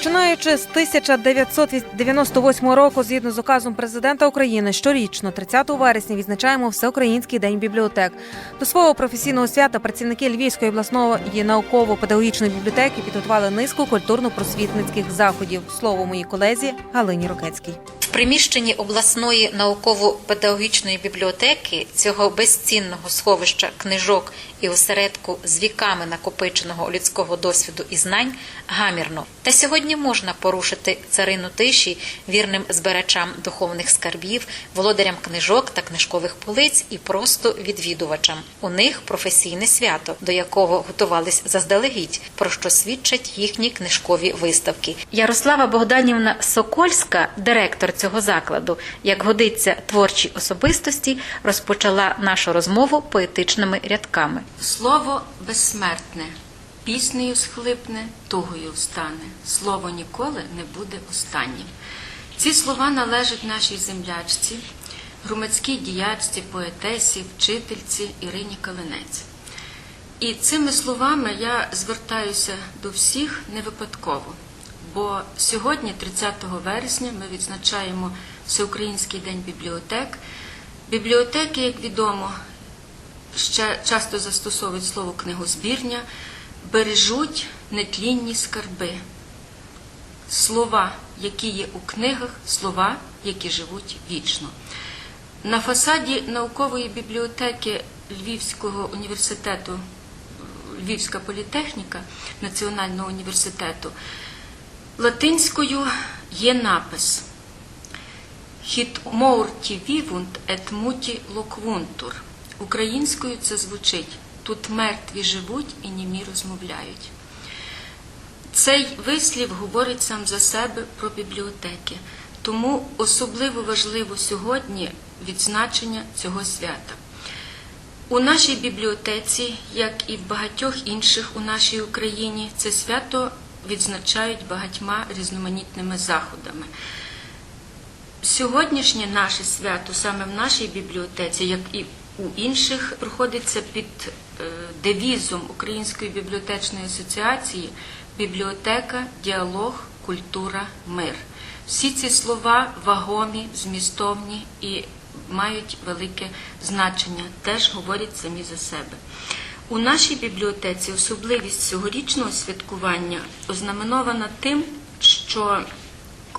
Розпочинаючи з 1998 року, згідно з указом президента України, щорічно, 30 вересня, відзначаємо Всеукраїнський день бібліотек. До свого професійного свята працівники Львівської обласної науково-педагогічної бібліотеки підготували низку культурно-просвітницьких заходів. Слово моїй колезі Галині Рокецькій. Приміщенні обласної науково-педагогічної бібліотеки цього безцінного сховища книжок і осередку з віками накопиченого людського досвіду і знань гамірно. Та сьогодні можна порушити царину тиші вірним збирачам духовних скарбів, володарям книжок та книжкових полиць і просто відвідувачам. У них професійне свято, до якого готувались заздалегідь, про що свідчать їхні книжкові виставки. Ярослава Богданівна Сокольська, директор цього закладу, як годиться творчій особистості, розпочала нашу розмову поетичними рядками. Слово безсмертне, піснею схлипне, тугою встане. Слово ніколи не буде останнім. Ці слова належать нашій землячці, громадській діячці, поетесі, вчительці Ірині Калинець. І цими словами я звертаюся до всіх не випадково, бо сьогодні, 30 вересня, ми відзначаємо Всеукраїнський день бібліотек. Бібліотеки, як відомо, ще часто застосовують слово книгозбірня, бережуть нетлінні скарби. Слова, які є у книгах, слова, які живуть вічно. На фасаді наукової бібліотеки Львівського університету, Львівська політехніка Національного університету, латинською є напис Хіт моурті вівунт ет муті локвунтур. Українською це звучить тут мертві живуть і німі розмовляють. Цей вислів говорить сам за себе про бібліотеки, тому особливо важливо сьогодні відзначення цього свята. У нашій бібліотеці, як і в багатьох інших у нашій Україні, це свято відзначають багатьма різноманітними заходами. Сьогоднішнє наше свято саме в нашій бібліотеці, як і у інших, проходиться під е, девізом Української бібліотечної асоціації бібліотека, діалог, культура, мир. Всі ці слова вагомі, змістовні і мають велике значення, теж говорять самі за себе. У нашій бібліотеці особливість цьогорічного святкування ознаменована тим, що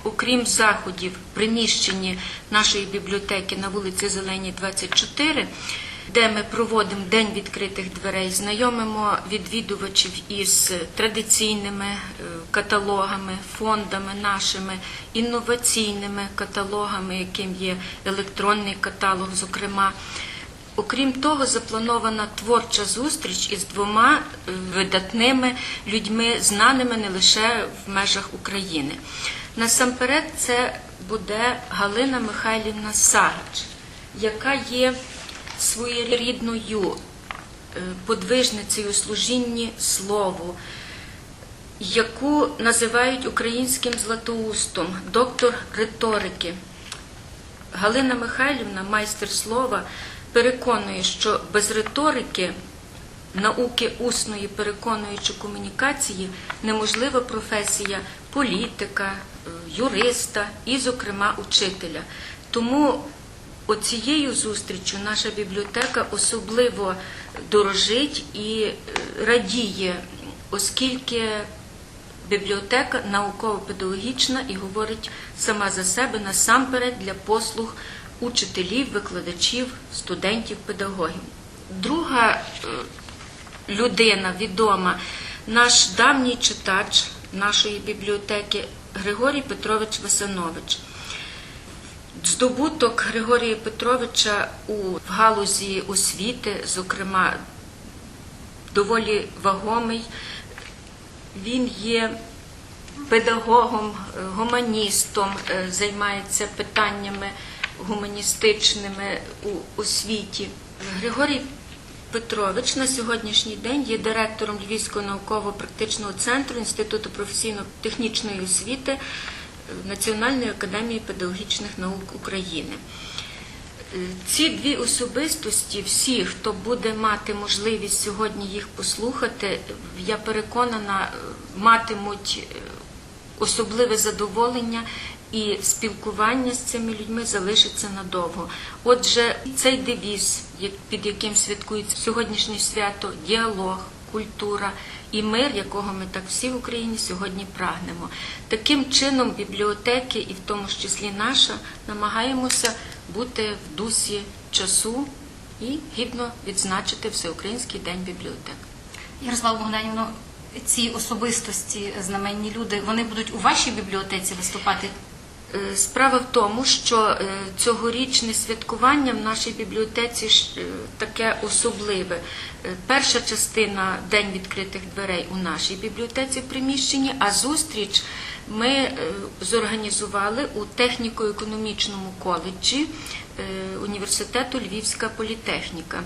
окрім заходів в приміщенні нашої бібліотеки на вулиці Зеленій, 24, де ми проводимо День відкритих дверей, знайомимо відвідувачів із традиційними е, каталогами, фондами нашими, інноваційними каталогами, яким є електронний каталог, зокрема. Окрім того, запланована творча зустріч із двома е, видатними людьми, знаними не лише в межах України. Насамперед, це буде Галина Михайлівна Сагач, яка є своєрідною е, подвижницею служінні слову, яку називають українським златоустом, доктор риторики. Галина Михайлівна, майстер слова, переконує, що без риторики, науки усної переконуючої комунікації неможлива професія політика, е, юриста і, зокрема, учителя. Тому оцією зустрічю наша бібліотека особливо дорожить і е, радіє, оскільки бібліотека науково-педагогічна і говорить сама за себе насамперед для послуг учителів, викладачів, студентів, педагогів. Друга е, людина відома, наш давній читач нашої бібліотеки Григорій Петрович Васанович. Здобуток Григорія Петровича у галузі освіти, зокрема, доволі вагомий. Він є педагогом, гуманістом, е, займається питаннями гуманістичними у освіті. Григорій Петрович на сьогоднішній день є директором Львівського науково-практичного центру Інституту професійно-технічної освіти Національної академії педагогічних наук України. Е, Ці дві особистості, всі, хто буде мати можливість сьогодні їх послухати, я переконана, е, матимуть е, особливе задоволення і спілкування з цими людьми залишиться надовго. Отже, цей девіз, під яким святкується сьогоднішнє свято, діалог, культура і мир, якого ми так всі в Україні сьогодні прагнемо. Таким чином, бібліотеки, і в тому ж числі наша, намагаємося бути в дусі часу і гідно відзначити Всеукраїнський день бібліотек. Ярослава Богданівна, ці особистості, знаменні люди, вони будуть у вашій бібліотеці виступати? Е, Справа в тому, що е, цьогорічне святкування в нашій бібліотеці е, таке особливе. Перша частина День відкритих дверей у нашій бібліотеці в приміщенні, а зустріч ми зорганізували у техніко-економічному коледжі університету Львівська політехніка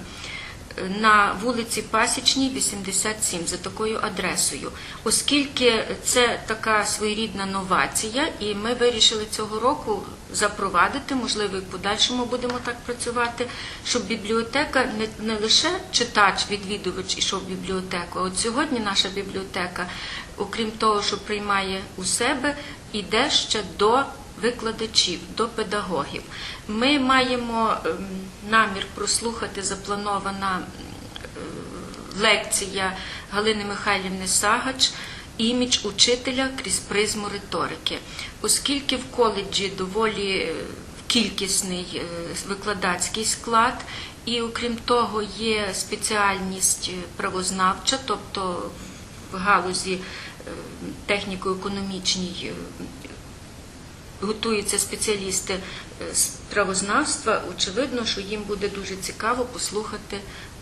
на вулиці Пасічній, 87, за такою адресою. Оскільки це така своєрідна новація, і ми вирішили цього року запровадити, можливо, і в подальшому будемо так працювати, щоб бібліотека не, не лише читач, відвідувач ішов в бібліотеку, а от сьогодні наша бібліотека, окрім того, що приймає у себе, іде ще до викладачів, до педагогів. Ми маємо ем, намір прослухати запланована е, лекція Галини Михайлівни Сагач імідж учителя крізь призму риторики. Оскільки в коледжі доволі е, кількісний е, викладацький склад, і окрім того, є спеціальність правознавча, тобто в галузі техніко-економічній готуються спеціалісти е, з правознавства, очевидно, що їм буде дуже цікаво послухати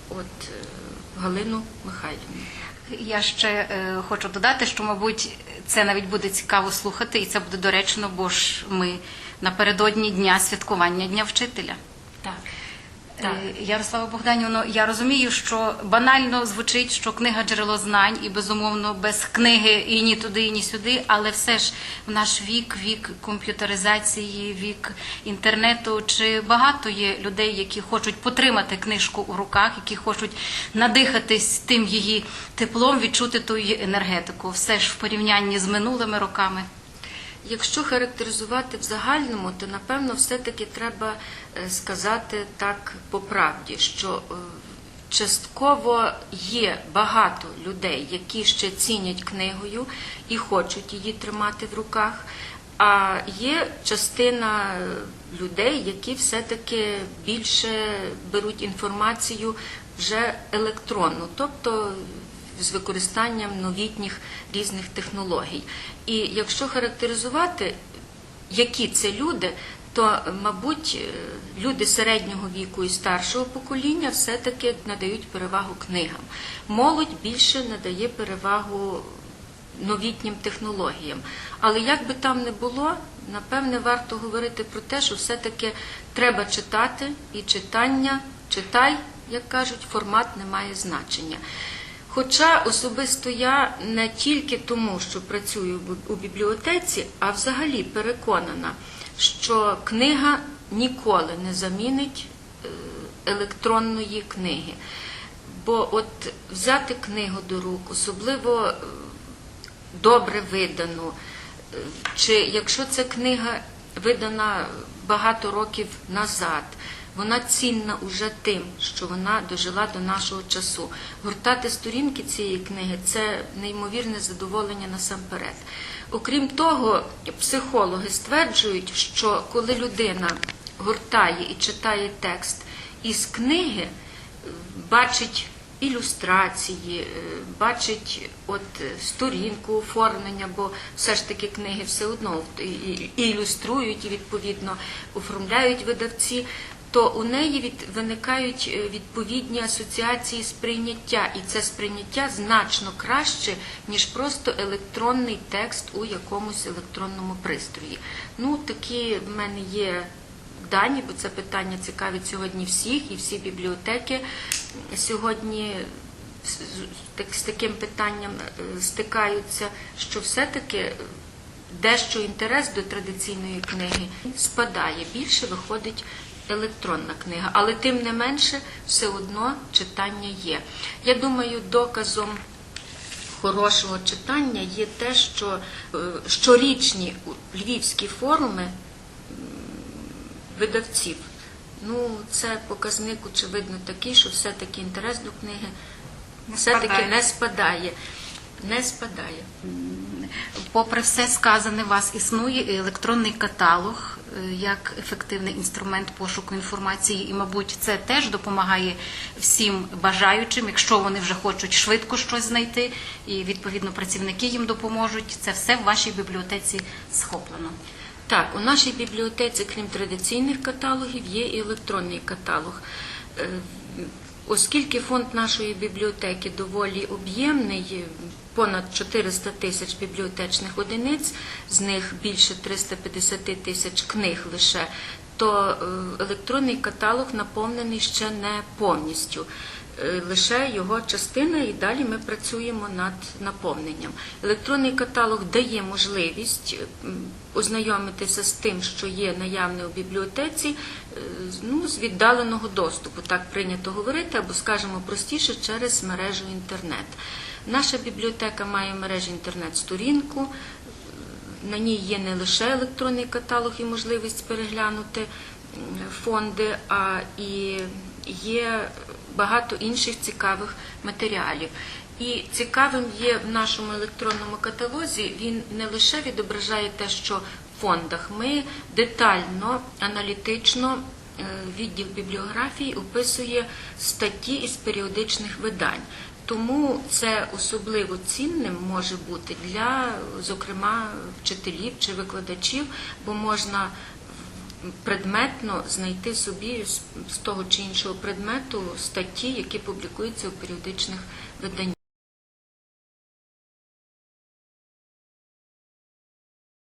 от е, Галину Михайлівну. Я ще е, хочу додати, що, мабуть, це навіть буде цікаво слухати, і це буде доречно, бо ж ми напередодні дня святкування Дня вчителя. Ярослава Богданівно, я розумію, що банально звучить, що книга джерело знань, і безумовно без книги і ні туди, і ні сюди, але все ж в наш вік, вік комп'ютеризації, вік інтернету, чи багато є людей, які хочуть потримати книжку у руках, які хочуть надихатись тим її теплом, відчути ту її енергетику, все ж в порівнянні з минулими роками. Якщо характеризувати в загальному, то напевно все-таки треба е, сказати так по правді, що е, частково є багато людей, які ще цінять книгою і хочуть її тримати в руках. А є частина е, людей, які все-таки більше беруть інформацію вже електронну, тобто з використанням новітніх різних технологій. І якщо характеризувати, які це люди, то, мабуть, е, люди середнього віку і старшого покоління все-таки надають перевагу книгам. Молодь більше надає перевагу новітнім технологіям. Але як би там не було, напевне, варто говорити про те, що все-таки треба читати, і читання, читай, як кажуть, формат не має значення. Хоча особисто я не тільки тому, що працюю у бібліотеці, а взагалі переконана, що книга ніколи не замінить е, електронної книги. Бо от взяти книгу до рук, особливо е, добре видану, е, чи якщо ця книга видана багато років назад, вона цінна уже тим, що вона дожила до нашого часу. Гуртати сторінки цієї книги це неймовірне задоволення насамперед. Окрім того, психологи стверджують, що коли людина гуртає і читає текст із книги, е, бачить ілюстрації, е, бачить от сторінку оформлення, бо все ж таки книги все одно ілюструють і відповідно оформляють видавці. То у неї від, виникають е, відповідні асоціації сприйняття, і це сприйняття значно краще, ніж просто електронний текст у якомусь електронному пристрої. Ну, такі в мене є дані, бо це питання цікавить сьогодні всіх, і всі бібліотеки сьогодні з, з- так- з таким питанням е, стикаються, що все-таки дещо інтерес до традиційної книги спадає. Більше виходить електронна книга, але тим не менше все одно читання є. Я думаю, доказом хорошого читання є те, що е, щорічні львівські форуми видавців. Ну, це показник, очевидно, такий, що все-таки інтерес до книги все-таки не спадає. Не спадає. Попри все сказане, у вас існує електронний каталог як ефективний інструмент пошуку інформації, і, мабуть, це теж допомагає всім бажаючим, якщо вони вже хочуть швидко щось знайти, і відповідно працівники їм допоможуть. Це все в вашій бібліотеці схоплено. Так, у нашій бібліотеці, крім традиційних каталогів, є і електронний каталог. Оскільки фонд нашої бібліотеки доволі об'ємний, понад 400 тисяч бібліотечних одиниць, з них більше 350 тисяч книг лише, то е, електронний каталог наповнений ще не повністю. Е, Лише його частина, і далі ми працюємо над наповненням. Електронний каталог дає можливість е, ознайомитися з тим, що є наявне у бібліотеці, ну, з віддаленого доступу, так прийнято говорити, або, скажімо простіше, через мережу інтернет. Наша бібліотека має в мережі інтернет-сторінку. На ній є не лише електронний каталог і можливість переглянути фонди, а і є багато інших цікавих матеріалів. І цікавим є в нашому електронному каталозі, він не лише відображає те, що в фондах ми детально, аналітично відділ бібліографії описує статті із періодичних видань. Тому це особливо цінним може бути для, зокрема, вчителів чи викладачів, бо можна предметно знайти собі з того чи іншого предмету статті, які публікуються у періодичних виданнях.